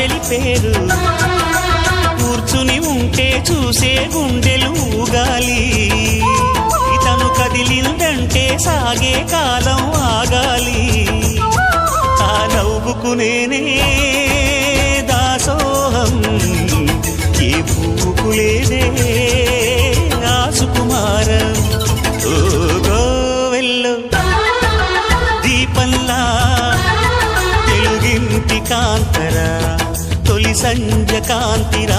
చెలిపేరు కూర్చుని ఉంటే చూసే గుండెలు ఊగాలి ఇతను కదిలిందంటే సాగే కాలం ఆగాలి. ఆ నవ్వుకునేనే దాసోహం. ఏ పూకులేదే లేదే ఓ గోవెల్లో దీపంలా తెలుగింటి కాంతరా. తొలి సంధ్య కాంతిరా